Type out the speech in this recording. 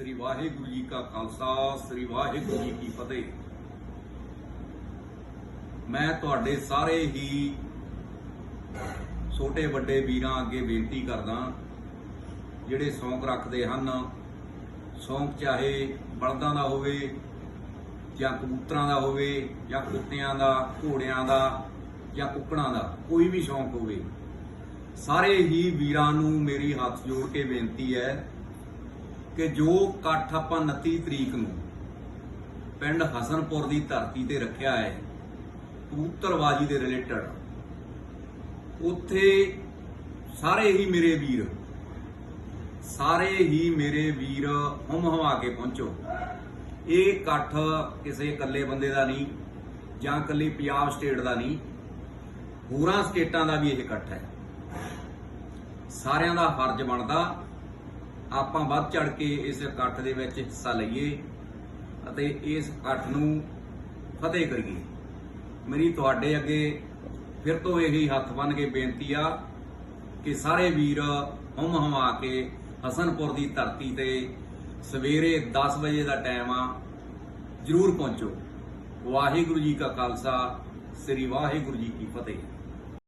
ਸ੍ਰੀ ਵਾਹਿਗੁਰੂ ਜੀ ਕਾ ਖਾਲਸਾ, ਸ੍ਰੀ ਵਾਹਿਗੁਰੂ ਜੀ ਕੀ ਫਤਿਹ। ਮੈਂ ਤੁਹਾਡੇ ਸਾਰੇ ਹੀ ਛੋਟੇ ਵੱਡੇ ਵੀਰਾਂ ਅੱਗੇ ਬੇਨਤੀ ਕਰਦਾ ਜਿਹੜੇ ਸ਼ੌਂਕ ਰੱਖਦੇ ਹਨ, ਸ਼ੌਂਕ ਚਾਹੇ ਬਲਦਾਂ ਦਾ ਹੋਵੇ, ਜਾਂ ਕਬੂਤਰਾਂ ਦਾ ਹੋਵੇ, ਜਾਂ ਕੁੱਤਿਆਂ ਦਾ, ਘੋੜਿਆਂ ਦਾ, ਜਾਂ ਕੁੱਕੜਾਂ ਦਾ, ਕੋਈ ਵੀ ਸ਼ੌਂਕ ਹੋਵੇ, ਸਾਰੇ ਹੀ ਵੀਰਾਂ ਨੂੰ ਮੇਰੀ ਹੱਥ ਜੋੜ ਕੇ ਬੇਨਤੀ ਹੈ ਕਿ ਜੋ ਇਕੱਠ ਆਪਾਂ 29 ਤਰੀਕ ਨੂੰ ਪਿੰਡ ਹਸਨਪੁਰ ਦੀ ਧਰਤੀ ਤੇ ਰੱਖਿਆ ਹੈ, ਕਬੂਤਰਬਾਜੀ ਦੇ ਰਿਲੇਟਡ ਉੱਥੇ ਸਾਰੇ ਹੀ ਮੇਰੇ ਵੀਰ, ਸਾਰੇ ਹੀ ਮੇਰੇ ਵੀਰ ਹਮ ਹਵਾ ਕੇ ਪਹੁੰਚੋ। ਇਹ ਇਕੱਠ ਕਿਸੇ ਇਕੱਲੇ ਬੰਦੇ ਦਾ ਨਹੀਂ, ਜਾਂ ਇਕੱਲੀ ਪੰਜਾਬ ਸਟੇਟ ਦਾ ਨਹੀਂ, ਹੋਰਾਂ ਸਟੇਟਾਂ ਦਾ ਵੀ ਇਹ ਇਕੱਠ ਹੈ। ਸਾਰਿਆਂ ਦਾ ਫਰਜ਼ ਬਣਦਾ ਆਪਾਂ ਵੱਧ ਚੜ ਕੇ ਇਸ ਇਕੱਠ ਦੇ ਵਿੱਚ ਹਿੱਸਾ ਲਈਏ ਅਤੇ ਇਸ ਇਕੱਠ ਨੂੰ ਫਤਿਹ ਕਰੀਏ। ਮੇਰੀ ਤੁਹਾਡੇ ਅੱਗੇ ਫਿਰ ਤੋਂ ਇਹੀ ਹੱਥ ਬੰਨ ਕੇ ਬੇਨਤੀ ਆ ਕਿ ਸਾਰੇ ਵੀਰ ਹਮ ਹਮਾ ਕੇ ਹਸਨਪੁਰ ਦੀ ਧਰਤੀ ਤੇ ਸਵੇਰੇ 10 ਵਜੇ ਦਾ ਟਾਈਮ ਆ, ਜਰੂਰ ਪਹੁੰਚੋ। ਵਾਹਿਗੁਰੂ ਜੀ ਕਾ ਖਾਲਸਾ, ਸ੍ਰੀ ਵਾਹਿਗੁਰੂ ਜੀ ਕੀ ਫਤਿਹ।